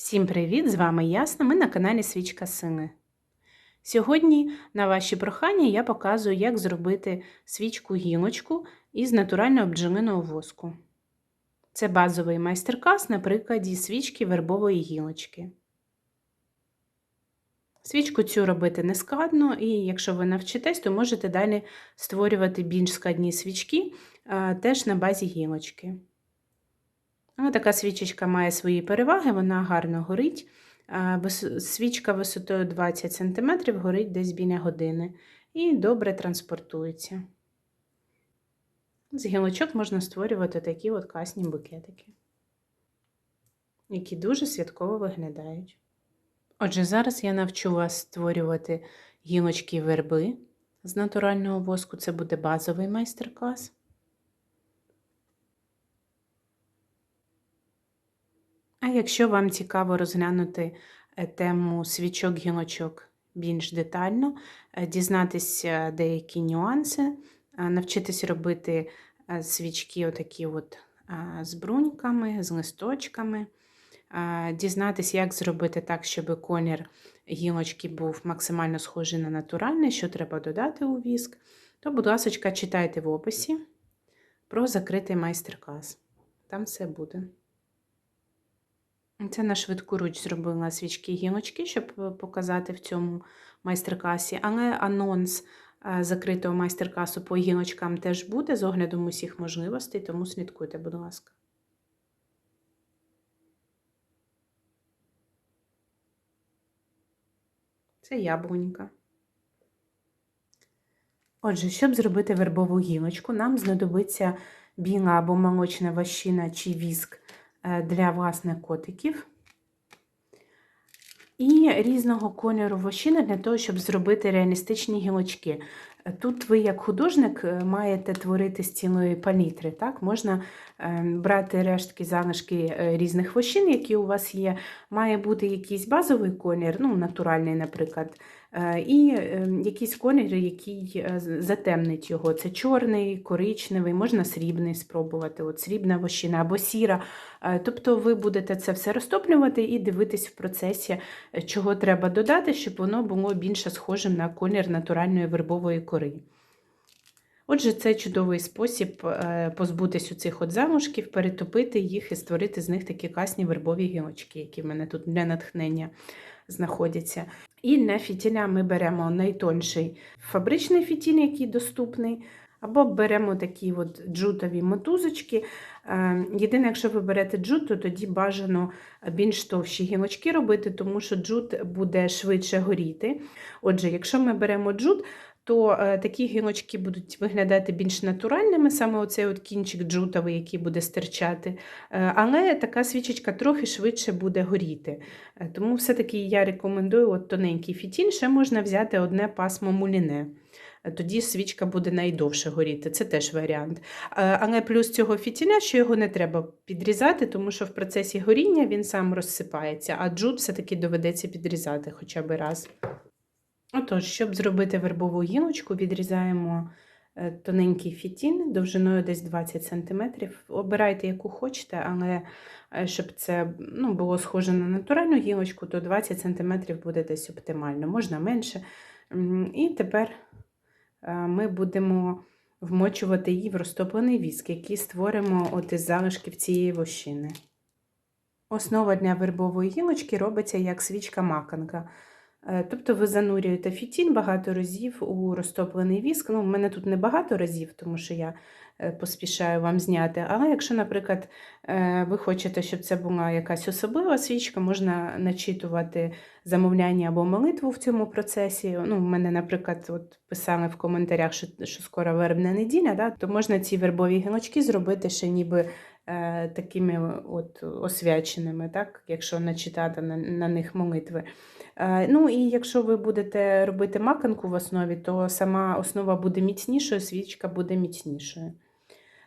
Всім привіт! З вами Ясна. Ми на каналі Свічка Сини. Сьогодні, на ваші прохання, я показую, як зробити свічку гілочку із натурального бджолиного воску. Це базовий майстер-клас на прикладі свічки вербової гілочки. Свічку цю робити не складно, і якщо ви навчитесь, то можете далі створювати більш складні свічки теж на базі гілочки. Ось така свічечка має свої переваги, вона гарно горить. Свічка висотою 20 см горить десь біля години і добре транспортується. З гілочок можна створювати такі от класні букетики, які дуже святково виглядають. Отже, зараз я навчу вас створювати гілочки верби з натурального воску. Це буде базовий майстер-клас. А якщо вам цікаво розглянути е, тему свічок-гілочок більш детально, е, дізнатися деякі нюанси, е, навчитись робити свічки отакі от з бруньками, з листочками, дізнатися, як зробити так, щоб колір гілочки був максимально схожий на натуральний, що треба додати у віск, то, будь ласка, читайте в описі про закритий майстер-клас. Там все буде. Це на швидку руч зробила свічки гілочки, щоб е, показати в цьому майстер-класі, але анонс е, закритого майстер-класу по гілочкам теж буде з оглядом усіх можливостей, тому слідкуйте, будь ласка. Це яблунька. Отже, щоб зробити вербову гілочку, нам знадобиться біла або молочна ващина чи віск для власне котиків. І різного кольору вощини для того, щоб зробити реалістичні гілочки. Тут ви, як художник, е, маєте творити з цілої палітри. Так? Можна брати рештки залишки е, різних вощин, які у вас є. Має бути якийсь базовий колір, ну, натуральний, наприклад, е, і ем, якийсь колір, який затемнить його. Це чорний, коричневий, можна срібний спробувати, от срібна вощина або сіра. Тобто ви будете це все розтоплювати і дивитись в процесі, чого треба додати, щоб воно було більше схожим на колір натуральної вербової кори. Отже, це чудовий спосіб е, позбутися цих от замушків, перетопити їх і створити з них такі класні вербові гілочки, які в мене тут для натхнення знаходяться. І для фітіля ми беремо найтонший фабричний фітіль, який доступний. Або беремо такі от джутові мотузочки. Е, єдине, якщо ви берете джут, то тоді бажано більш товщі гілочки робити, тому що джут буде швидше горіти. Отже, якщо ми беремо джут, то е, такі гілочки будуть виглядати більш натуральними, саме оцей от кінчик джутовий, який буде стирчати. Е, але така свічечка трохи швидше буде горіти. Е, тому все-таки я рекомендую от тоненький фітіль, ще можна взяти одне пасмо муліне. Тоді свічка буде найдовше горіти, це теж варіант. Але плюс цього фітіля, що його не треба підрізати, тому що в процесі горіння він сам розсипається, а джут все-таки доведеться підрізати хоча б раз. Отож, щоб зробити вербову гілочку, відрізаємо е, тоненький фітін довжиною десь 20 см. Обирайте, яку хочете, але е, щоб це ну, було схоже на натуральну гілочку, то 20 см буде десь оптимально, можна менше. І тепер е, ми будемо вмочувати її в розтоплений віск, який створимо от із залишків цієї вощини. Основа для вербової гілочки робиться як свічка маканка. Е, тобто ви занурюєте фітін багато разів у розтоплений віск. Ну, в мене тут не багато разів, тому що я е, поспішаю вам зняти. Але якщо, наприклад, ви хочете, щоб це була якась особлива свічка, можна начитувати замовляння або молитву в цьому процесі. Ну, В мене, наприклад, от писали в коментарях, що що скоро вербна неділя, да? то можна ці вербові гілочки зробити ще ніби. Такими от освяченими, так, якщо начитати на, на них молитви. Е, ну і якщо ви будете робити маканку в основі, то сама основа буде міцнішою, свічка буде міцнішою.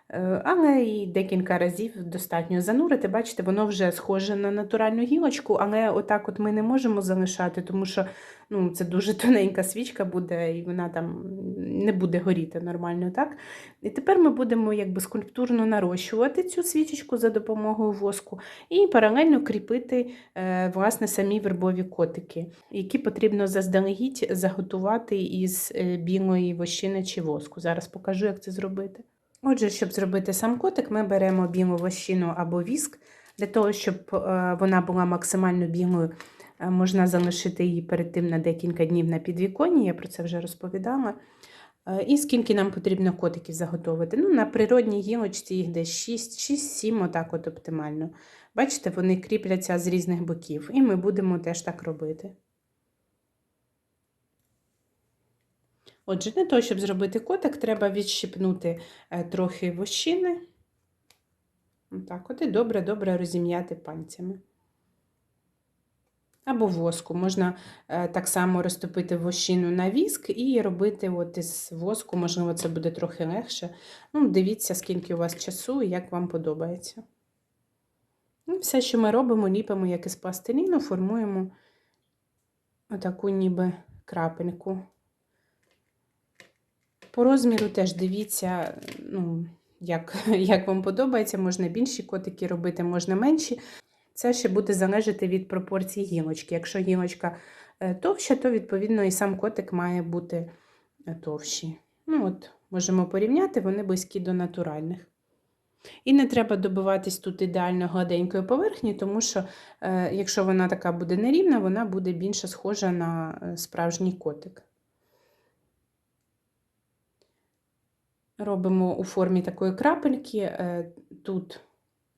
Е, Але і декілька разів достатньо занурити. Бачите, воно вже схоже на натуральну гілочку, але отак от ми не можемо залишати, тому що ну, це дуже тоненька свічка буде, і вона там не буде горіти нормально. так? І тепер ми будемо якби скульптурно нарощувати цю свічечку за допомогою воску і паралельно кріпити е, власне самі вербові котики, які потрібно заздалегідь заготувати із е, білої вощини чи воску. Зараз покажу, як це зробити. Отже, щоб зробити сам котик, ми беремо білу вощину або віск. Для того, щоб е, вона була максимально білою, е, можна залишити її перед тим на декілька днів на підвіконні, я про це вже розповідала. Е, І скільки нам потрібно котиків заготовити? Ну, на природній гілочці їх десь 6-7, отак от оптимально. Бачите, вони кріпляться з різних боків, і ми будемо теж так робити. Отже, для того, щоб зробити котик, треба відщипнути е, трохи вощини. Отак, от і добре-добре розім'яти пальцями. Або воску. Можна е, так само розтопити вощину на віск і робити от із воску, можливо, це буде трохи легше. Ну, дивіться, скільки у вас часу і як вам подобається. Ну, все, що ми робимо, ліпимо як із пластиліну, формуємо отаку ніби крапельку. По розміру теж дивіться, ну, як, як вам подобається, можна більші котики робити, можна менші. Це ще буде залежати від пропорцій гілочки. Якщо гілочка е, товща, то відповідно і сам котик має бути е, товщий. Ну, от, Можемо порівняти, вони близькі до натуральних. І не треба добиватись тут ідеально гладенької поверхні, тому що, е, якщо вона така буде нерівна, вона буде більше схожа на е, справжній котик. Робимо у формі такої крапельки, е, тут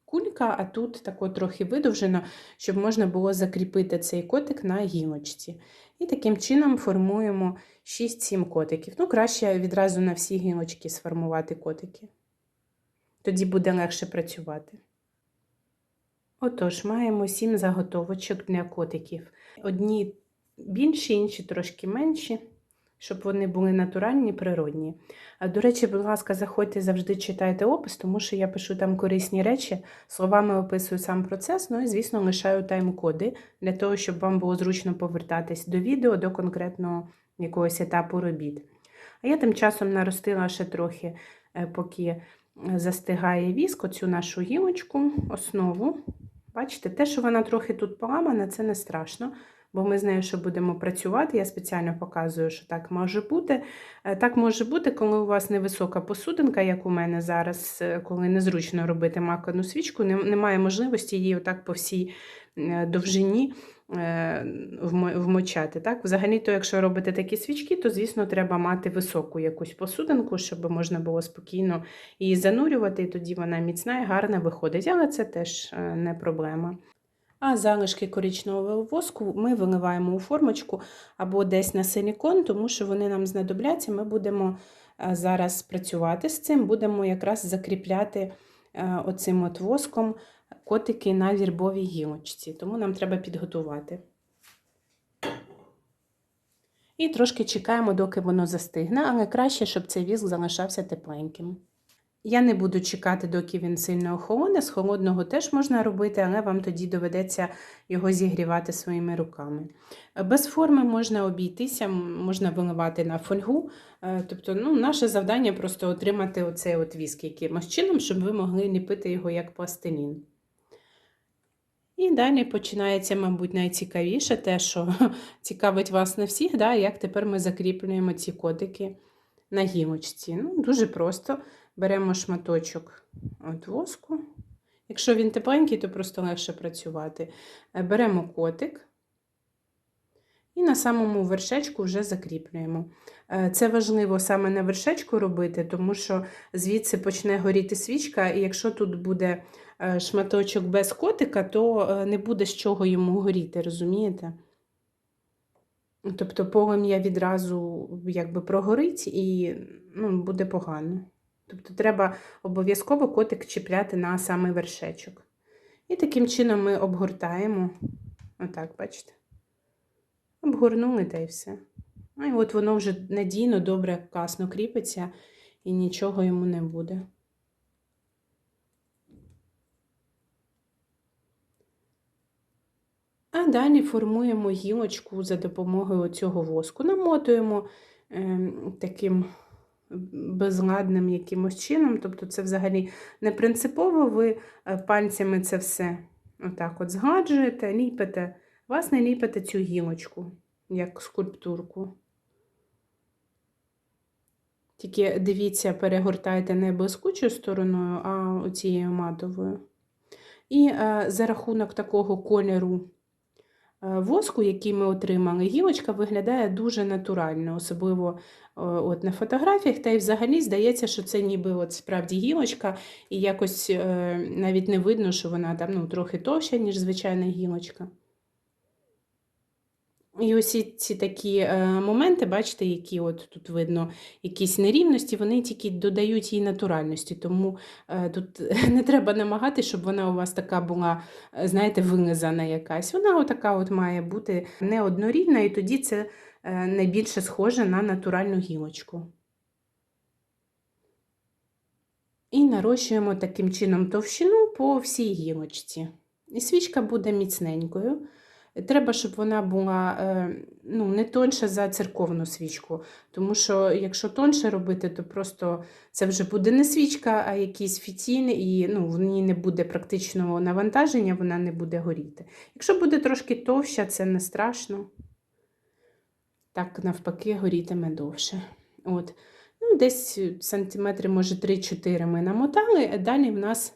кулька, а тут тако трохи видовжено, щоб можна було закріпити цей котик на гілочці. І таким чином формуємо 6-7 котиків. Ну, краще відразу на всі гілочки сформувати котики. Тоді буде легше працювати. Отож, маємо 7 заготовочок для котиків. Одні більші, інші трошки менші щоб вони були натуральні, природні. До речі, будь ласка, заходьте, завжди читайте опис, тому що я пишу там корисні речі, словами описую сам процес, ну і, звісно, лишаю тайм-коди для того, щоб вам було зручно повертатись до відео, до конкретного якогось етапу робіт. А я тим часом наростила ще трохи, е, поки застигає віск, оцю нашу гілочку, основу. Бачите, те, що вона трохи тут поламана, це не страшно бо ми з нею ще будемо працювати. Я спеціально показую, що так може бути. Е, так може бути, коли у вас невисока посудинка, як у мене зараз, е, коли незручно робити макану свічку, немає можливості її отак по всій е, довжині вмочати. Так? Взагалі-то, якщо робите такі свічки, то, звісно, треба мати високу якусь посудинку, щоб можна було спокійно її занурювати, і тоді вона міцна і гарна виходить. Але це теж не проблема. А залишки коричневого воску ми виливаємо у формочку або десь на силікон, тому що вони нам знадобляться. Ми будемо е, зараз працювати з цим, будемо якраз закріпляти е, оцим от воском котики на вірбовій гілочці, тому нам треба підготувати. І трошки чекаємо, доки воно застигне, але краще, щоб цей віск залишався тепленьким. Я не буду чекати, доки він сильно охолоне. З холодного теж можна робити, але вам тоді доведеться його зігрівати своїми руками. Без форми можна обійтися, можна виливати на фольгу. Е, тобто, ну, наше завдання просто отримати оцей от віск якимось чином, щоб ви могли ліпити його як пластилін. І далі починається, мабуть, найцікавіше те, що цікавить вас не всіх, да, як тепер ми закріплюємо ці котики на гілочці. Ну, Дуже просто. Беремо шматочок от воску. Якщо він тепленький, то просто легше працювати. Е, беремо котик і на самому вершечку вже закріплюємо. Е, це важливо саме на вершечку робити, тому що звідси почне горіти свічка, і якщо тут буде е, шматочок без котика, то не буде з чого йому горіти, розумієте? Тобто полум'я відразу якби прогорить і ну, буде погано. Тобто треба обов'язково котик чіпляти на самий вершечок. І таким чином ми обгортаємо, отак, бачите, обгорнули та й все. А і от воно вже надійно, добре, класно кріпиться, і нічого йому не буде. А далі формуємо гілочку за допомогою цього воску. Намотуємо е, таким безладним якимось чином. Тобто це взагалі не принципово, ви е, пальцями це все отак от згладжуєте, ліпите, власне, ліпите цю гілочку, як скульптурку. Тільки дивіться, перегортайте не блискучою стороною, а оцією матовою. І е, за рахунок такого кольору воску, який ми отримали, гілочка виглядає дуже натурально, особливо е, от на фотографіях, та й взагалі здається, що це ніби от справді гілочка, і якось е, навіть не видно, що вона там ну, трохи товща, ніж звичайна гілочка. І ось ці такі е, моменти, бачите, які от тут видно якісь нерівності, вони тільки додають їй натуральності. Тому е, тут не треба намагатися, щоб вона у вас така була, е, знаєте, вилизана якась. Вона отака от має бути неоднорідна, і тоді це е, найбільше схоже на натуральну гілочку. І нарощуємо таким чином товщину по всій гілочці. І свічка буде міцненькою. Треба, щоб вона була е, ну, не тонша за церковну свічку. Тому що, якщо тонше робити, то просто це вже буде не свічка, а якийсь фітіль, і ну, в ній не буде практичного навантаження, вона не буде горіти. Якщо буде трошки товща, це не страшно. Так, навпаки, горітиме довше. От. Ну, Десь сантиметри, може, 3-4 ми намотали, а далі в нас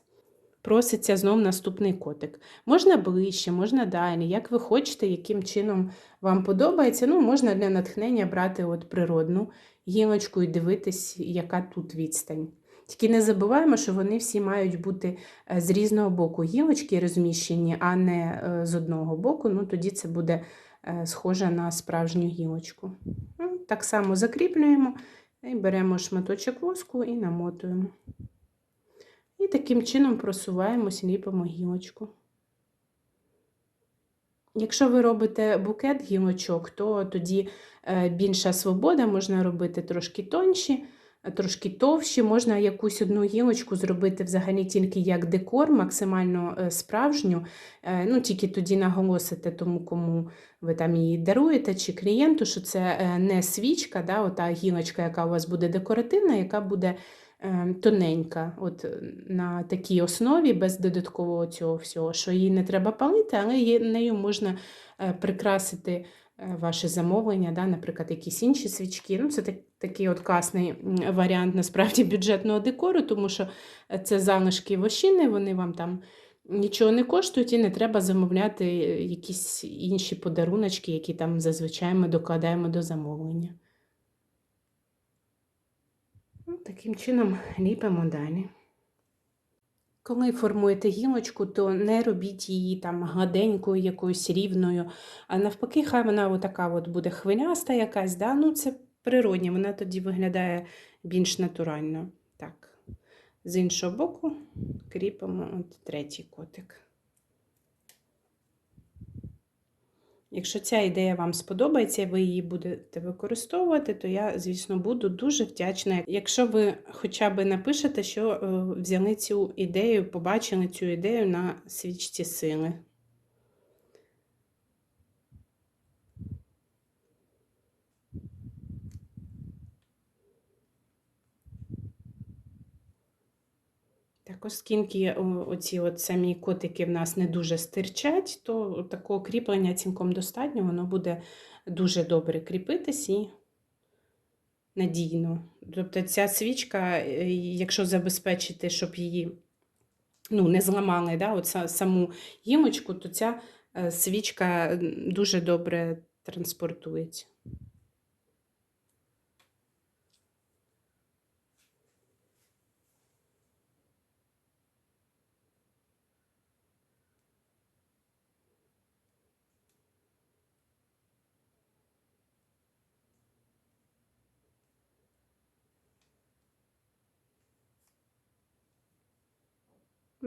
проситься знов наступний котик. Можна ближче, можна далі, як ви хочете, яким чином вам подобається. Ну, Можна для натхнення брати от природну гілочку і дивитись, яка тут відстань. Тільки не забуваємо, що вони всі мають бути е, з різного боку гілочки розміщені, а не е, з одного боку. Ну, Тоді це буде е, схоже на справжню гілочку. Ну, так само закріплюємо і беремо шматочок воску і намотуємо. І таким чином просуваємось, ліпимо гілочку. Якщо ви робите букет гілочок, то тоді е, більша свобода, можна робити трошки тонші, трошки товщі, можна якусь одну гілочку зробити взагалі тільки як декор, максимально е, справжню, е, ну тільки тоді наголосите тому, кому ви там її даруєте, чи клієнту, що це не свічка, да, ота гілочка, яка у вас буде декоративна, яка буде тоненька, от е, на такій основі, без додаткового цього всього, що її не треба палити, але нею можна е, прикрасити е, ваше замовлення, да, наприклад, якісь інші свічки. Ну, Це так, такий от класний варіант насправді бюджетного декору, тому що це залишки вощини, вони вам там. Нічого не коштують і не треба замовляти якісь інші подаруночки, які там зазвичай ми докладаємо до замовлення. Таким чином ліпимо далі. Коли формуєте гілочку, то не робіть її там гладенькою, якоюсь рівною, а навпаки, хай вона отака от буде хвиляста якась, да? ну це природня, вона тоді виглядає більш натурально. Так, З іншого боку кріпимо от третій котик. Якщо ця ідея вам сподобається ви її будете використовувати, то я, звісно, буду дуже вдячна. Якщо ви хоча б напишете, що е, взяли цю ідею, побачили цю ідею на свічці сили. Так, оскільки оці от самі котики в нас не дуже стирчать, то такого кріплення цілком достатньо, воно буде дуже добре кріпитись і надійно. Тобто ця свічка, е, якщо забезпечити, щоб її ну, не зламали да, от саму гімочку, то ця е, свічка дуже добре транспортується.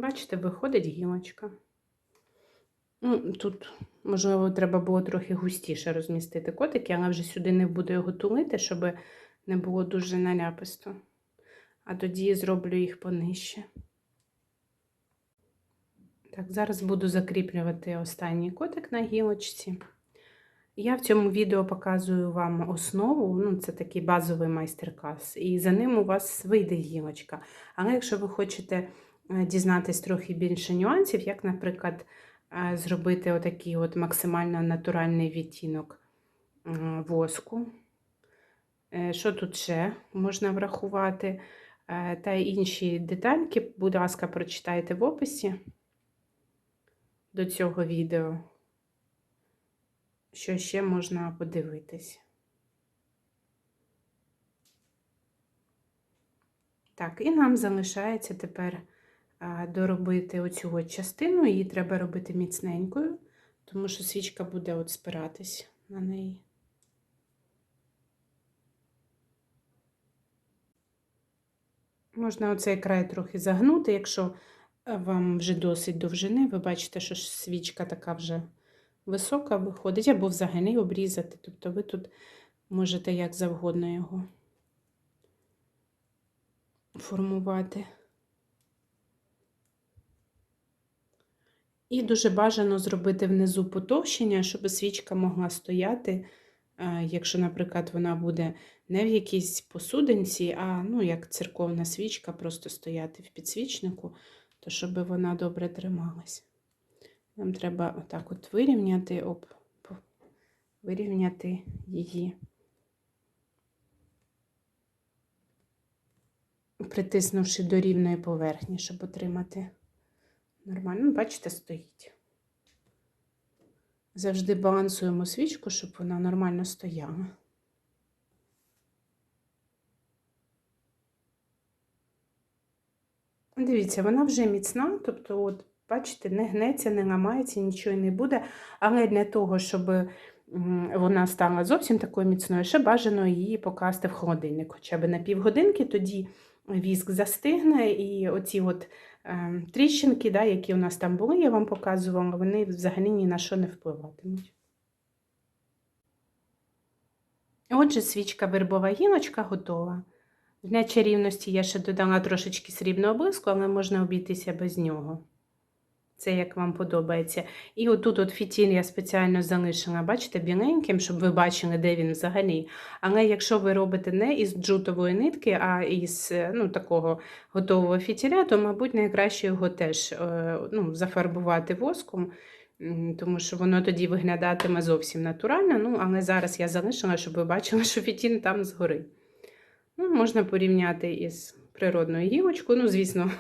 Бачите, виходить гілочка. Ну, Тут, можливо, треба було трохи густіше розмістити котики, але вже сюди не буду його тулити, щоб не було дуже наляписто. А тоді зроблю їх понижче. Так, зараз буду закріплювати останній котик на гілочці. Я в цьому відео показую вам основу, ну, це такий базовий майстер-клас, і за ним у вас вийде гілочка. Але якщо ви хочете дізнатись трохи більше нюансів, як, наприклад, е, зробити отакий от максимально натуральний відтінок е, воску, е, що тут ще можна врахувати, е, та інші детальки, будь ласка, прочитайте в описі до цього відео, що ще можна подивитись. Так, і нам залишається тепер доробити оцю от частину, її треба робити міцненькою, тому що свічка буде от спиратись на неї. Можна оцей край трохи загнути, якщо вам вже досить довжини, ви бачите, що свічка така вже висока виходить, або взагалі обрізати. Тобто ви тут можете як завгодно його формувати. І дуже бажано зробити внизу потовщення, щоб свічка могла стояти, якщо, наприклад, вона буде не в якійсь посудинці, а ну, як церковна свічка, просто стояти в підсвічнику, то щоб вона добре трималась. Нам треба отак от вирівняти, об, вирівняти її, притиснувши до рівної поверхні, щоб отримати нормально. Бачите, стоїть. Завжди балансуємо свічку, щоб вона нормально стояла. Дивіться, вона вже міцна, тобто, от, бачите, не гнеться, не ламається, нічого не буде. Але для того, щоб вона стала зовсім такою міцною, ще бажано її покласти в холодильник хоча б на півгодинки, тоді віск застигне, і оці от е, тріщинки, да, які у нас там були, я вам показувала, вони взагалі ні на що не впливатимуть. Отже, свічка вербова гіночка готова. Для чарівності я ще додала трошечки срібного блиску, але можна обійтися без нього. Це як вам подобається. І отут от фітіль я спеціально залишила, бачите, біленьким, щоб ви бачили, де він взагалі. Але якщо ви робите не із джутової нитки, а із ну, такого готового фітіля, то, мабуть, найкраще його теж е, ну, зафарбувати воском, тому що воно тоді виглядатиме зовсім натурально. Ну, Але зараз я залишила, щоб ви бачили, що фітіль там згори. Ну, Можна порівняти із природною гілочкою. Ну, звісно,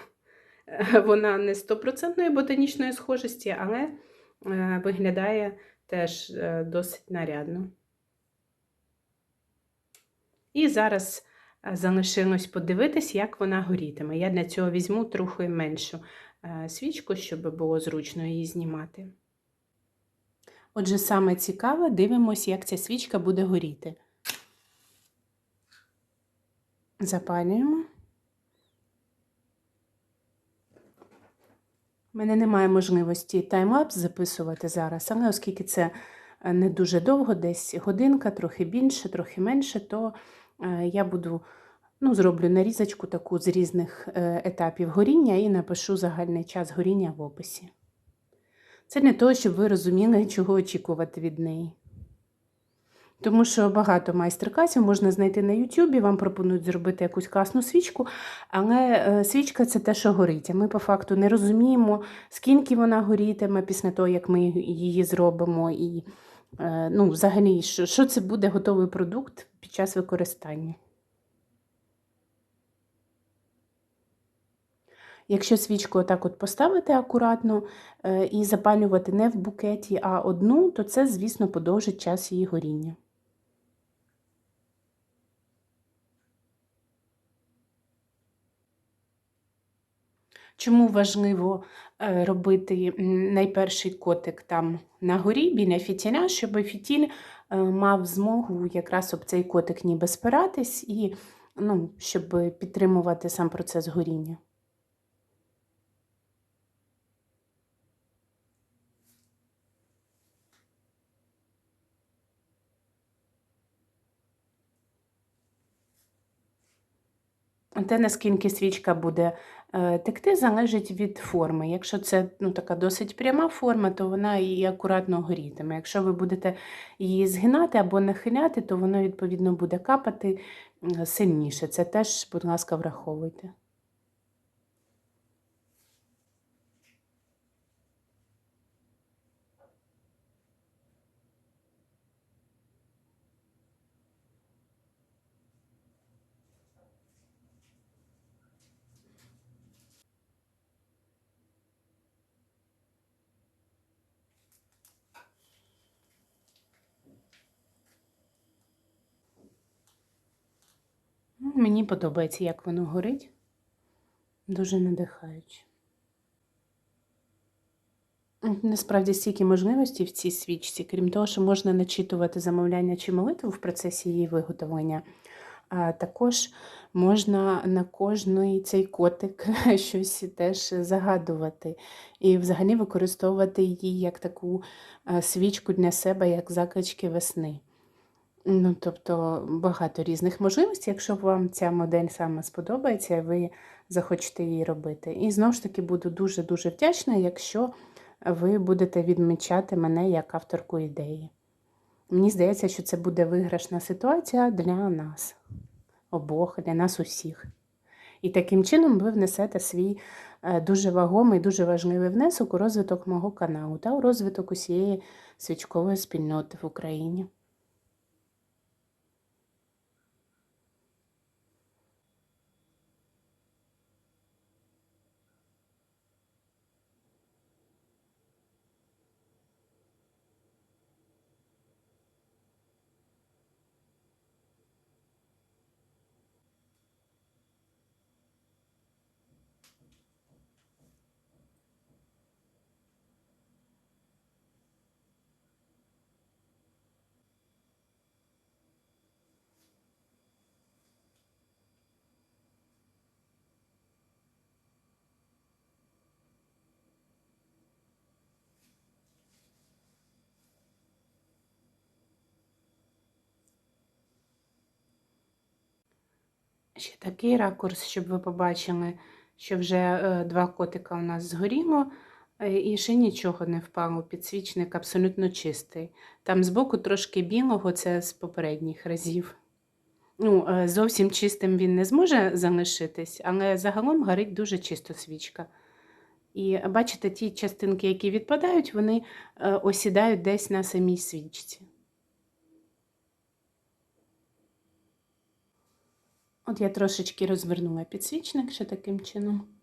вона не стопроцентної ботанічної схожості, але е, виглядає теж е, досить нарядно. І зараз е, залишилось подивитись, як вона горітиме. Я для цього візьму трохи меншу свічку, щоб було зручно її знімати. Отже, саме цікаве, дивимося, як ця свічка буде горіти. Запалюємо. У мене немає можливості таймлапс записувати зараз, але оскільки це е, не дуже довго, десь годинка, трохи більше, трохи менше, то е, я буду ну, зроблю нарізочку таку з різних е, етапів горіння і напишу загальний час горіння в описі. Це для того, щоб ви розуміли, чого очікувати від неї. Тому що багато майстер-класів можна знайти на Ютубі, вам пропонують зробити якусь класну свічку, але е, свічка це те, що горить. А ми по факту не розуміємо, скільки вона горітиме після того, як ми її зробимо, і е, ну, взагалі, що, що це буде готовий продукт під час використання. Якщо свічку отак от поставити акуратно е, і запалювати не в букеті, а одну, то це, звісно, подовжить час її горіння. Чому важливо е, робити найперший котик там на горі біля фітіля, щоб фітіль е, мав змогу якраз об цей котик ніби спиратись і ну, щоб підтримувати сам процес горіння. Те, наскільки свічка буде е, текти, залежить від форми. Якщо це ну, така досить пряма форма, то вона і акуратно горітиме. Якщо ви будете її згинати або нахиляти, то воно, відповідно, буде капати сильніше. Це теж, будь ласка, враховуйте. Мені подобається, як воно горить. Дуже надихаюче. Насправді стільки можливостей в цій свічці, крім того, що можна начитувати замовляння чи молитву в процесі її виготовлення, а також можна на кожний цей котик щось теж загадувати і взагалі використовувати її як таку е, свічку для себе, як заклички весни. Ну, тобто багато різних можливостей, якщо вам ця модель саме сподобається, ви захочете її робити. І знову ж таки буду дуже-дуже вдячна, якщо ви будете відмічати мене як авторку ідеї. Мені здається, що це буде виграшна ситуація для нас обох, для нас усіх. І таким чином ви внесете свій е, дуже вагомий, дуже важливий внесок у розвиток мого каналу та у розвиток усієї свічкової спільноти в Україні. Ще такий ракурс, щоб ви побачили, що вже е, два котика у нас згоріло, е, і ще нічого не впало. Підсвічник абсолютно чистий. Там збоку трошки білого, це з попередніх разів. Ну, е, Зовсім чистим він не зможе залишитись, але загалом горить дуже чисто свічка. І бачите, ті частинки, які відпадають, вони осідають десь на самій свічці. От я трошечки розвернула підсвічник ще таким чином.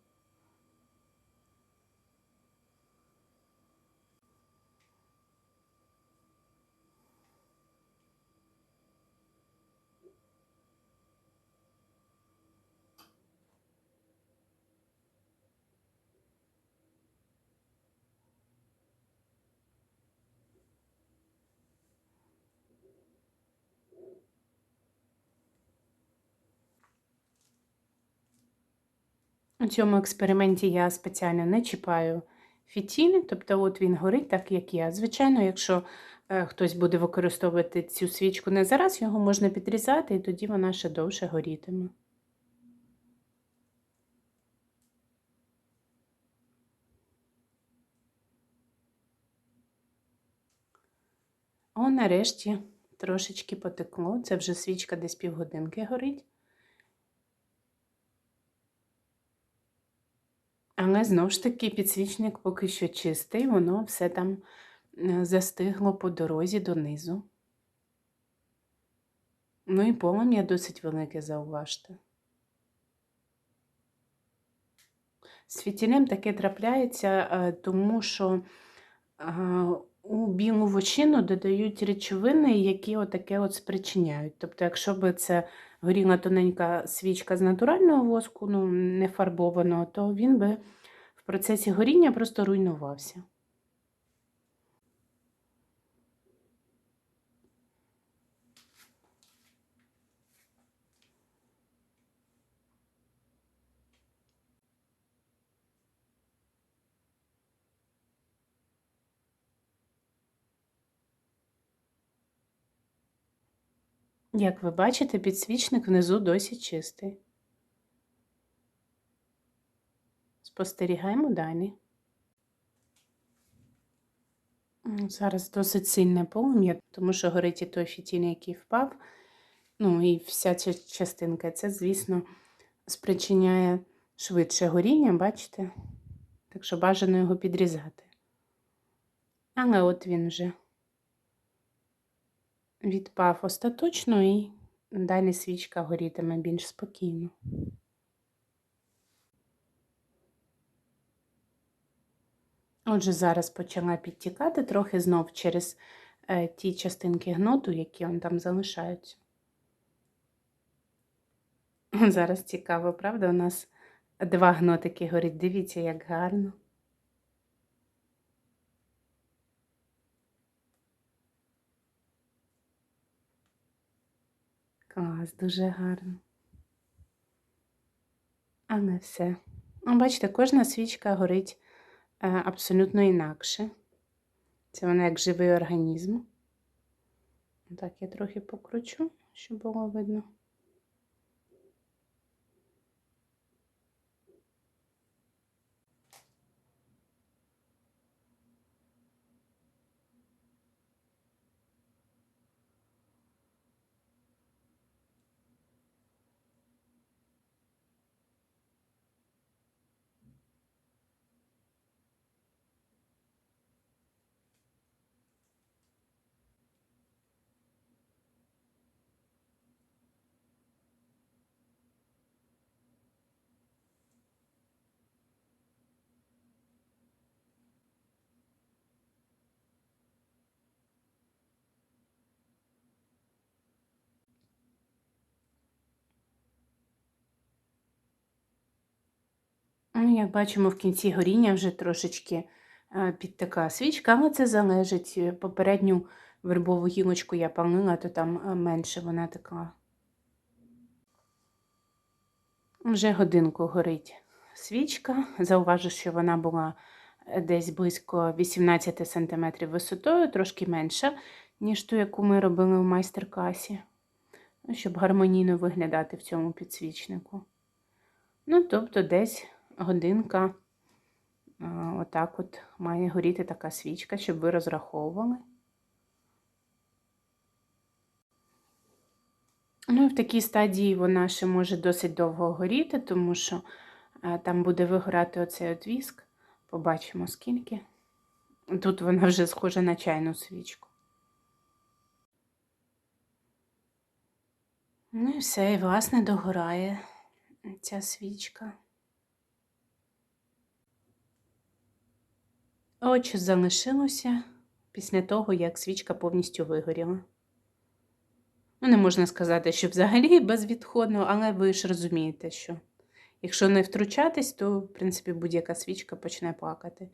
У цьому експерименті я спеціально не чіпаю фітіль, тобто от він горить так, як я. Звичайно, якщо е, хтось буде використовувати цю свічку не зараз, його можна підрізати, і тоді вона ще довше горітиме. О, нарешті трошечки потекло. Це вже свічка десь півгодинки горить. Але знову ж таки підсвічник поки що чистий, воно все там е, застигло по дорозі донизу. Ну і полум'я досить велике, зауважте. З таке трапляється, е, тому що е, у білу вощину додають речовини, які отаке от спричиняють. Тобто, якщо б це горіла тоненька свічка з натурального воску, ну, не фарбованого, то він би в процесі горіння просто руйнувався. Як ви бачите, підсвічник внизу досі чистий. Спостерігаємо далі. Зараз досить сильне полум'я, тому що горить і той фітіль, який впав. Ну і вся ця частинка. Це, звісно, спричиняє швидше горіння, бачите? Так що бажано його підрізати. Але от він вже відпав остаточно і далі свічка горітиме більш спокійно. Отже, зараз почала підтікати трохи знов через е, ті частинки гноту, які он там залишаються. Зараз цікаво, правда? У нас два гнотики горить. Дивіться, як гарно. Клас, дуже гарно. А не все. Ну, Бачите, кожна свічка горить е, абсолютно інакше. Це вона як живий організм. Так, я трохи покручу, щоб було видно. Ну, Як бачимо, в кінці горіння вже трошечки е, підтека свічка, але це залежить. Е, Попередню вербову гілочку я палила, то там е, менше вона текла. Вже годинку горить свічка. Зауважу, що вона була десь близько 18 см висотою, трошки менша, ніж ту, яку ми робили в майстер-класі, Ну, щоб гармонійно виглядати в цьому підсвічнику. Ну, тобто десь годинка, отак от має горіти така свічка, щоб ви розраховували. Ну, і в такій стадії вона ще може досить довго горіти, тому що е, там буде вигорати оцей от віск. Побачимо скільки. Тут вона вже схожа на чайну свічку. Ну і все, і власне догорає ця свічка. Що залишилося після того, як свічка повністю вигоріла. Ну, не можна сказати, що взагалі безвідходно, але ви ж розумієте, що якщо не втручатись, то, в принципі, будь-яка свічка почне плакати.